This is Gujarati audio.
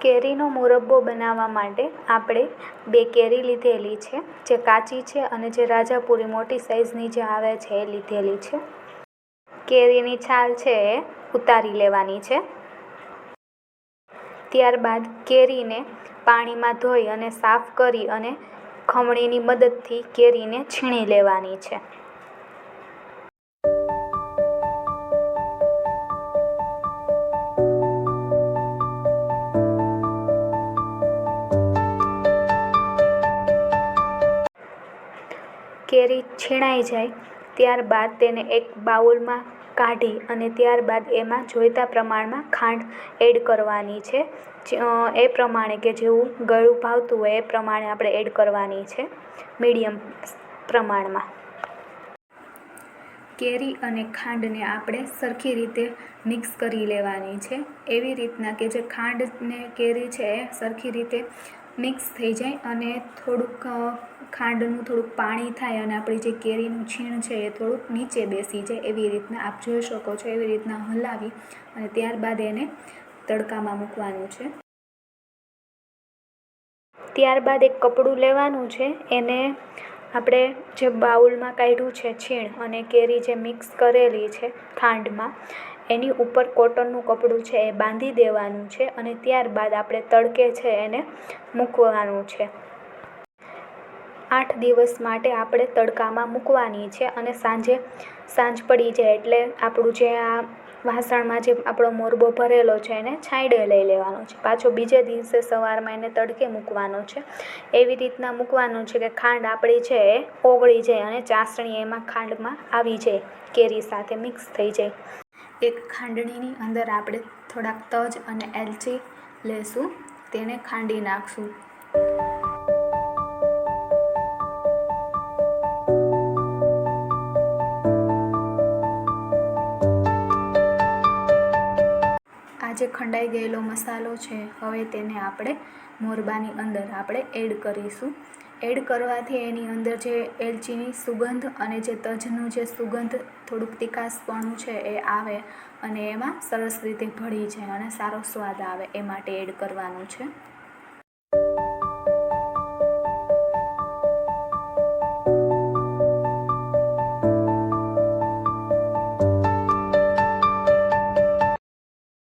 કેરીનો મુરબ્બો બનાવવા માટે આપણે બે કેરી લીધેલી છે, જે કાચી છે અને જે રાજાપુરી મોટી સાઈઝની જે આવે છે એ લીધેલી છે. કેરીની છાલ છે એ ઉતારી લેવાની છે. ત્યારબાદ કેરીને પાણીમાં ધોઈ અને સાફ કરી અને ખમણીની મદદથી કેરીને છીણી લેવાની છે. કેરી છીણાઈ જાય, ત્યારબાદ તેને એક બાઉલમાં કાઢી અને ત્યારબાદ એમાં જોઈતા પ્રમાણમાં ખાંડ એડ કરવાની છે. એ પ્રમાણે કે જેવું ગળ્યું ભાવતું હોય એ પ્રમાણે આપણે એડ કરવાની છે, મીડિયમ પ્રમાણમાં. કેરી અને ખાંડને આપણે સરખી રીતે મિક્સ કરી લેવાની છે. એવી રીતના કે જે ખાંડ ને કેરી છે એ સરખી રીતે મિક્સ થઈ જાય અને થોડુંક ખાંડનું થોડુંક પાણી થાય અને આપણી જે કેરીનું છીણ છે એ થોડુંક નીચે બેસી જાય એવી રીતના આપ જોઈ શકો છો એવી રીતના હલાવી અને ત્યારબાદ એને તડકામાં મૂકવાનું છે. ત્યારબાદ એક કપડું લેવાનું છે. એને આપણે જે બાઉલમાં કાઢ્યું છે છીણ અને કેરી જે મિક્સ કરેલી છે ખાંડમાં, એની ઉપર કોટનનું કપડું છે એ બાંધી દેવાનું છે અને ત્યારબાદ આપણે તડકે છે એને મૂકવાનું છે. આઠ દિવસ માટે આપણે તડકામાં મૂકવાની છે અને સાંજે સાંજ પડી જાય એટલે આપણું જે આ વાસણમાં જે આપણો મોરબો ભરેલો છે એને છાંયડે લઈ લેવાનો છે. પાછો બીજે દિવસે સવારમાં એને તડકે મૂકવાનો છે. એવી રીતના મૂકવાનું છે કે ખાંડ આપણી છે એ ઓગળી જાય અને ચાસણી એમાં ખાંડમાં આવી જાય, કેરી સાથે મિક્સ થઈ જાય. એક ખાંડણીની અંદર આપણે થોડાક તજ અને એલચી લેશું, તેને ખાંડી નાખશું. આ જે ખંડાઈ ગયેલો મસાલો છે. હવે તેને આપણે મોરબાની અંદર આપણે એડ કરીશું. એડ કરવાથી એની અંદર જે એલચીની સુગંધ અને જે તજનું જે સુગંધ થોડુંક તીખાશપણું છે એ આવે અને એમાં સરસ રીતે ભળી જાય અને સારો સ્વાદ આવે એ માટે એડ કરવાનું છે.